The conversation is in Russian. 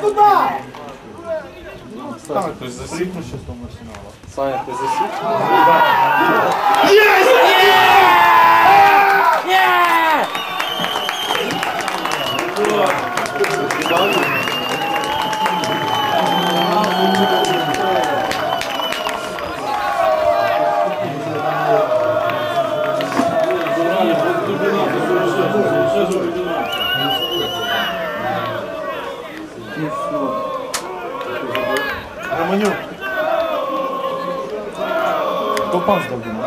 туда! Саня, хтось засік на шостому арсенала. Саня, хтось засік? Романюк. Хто пас дав Динамо?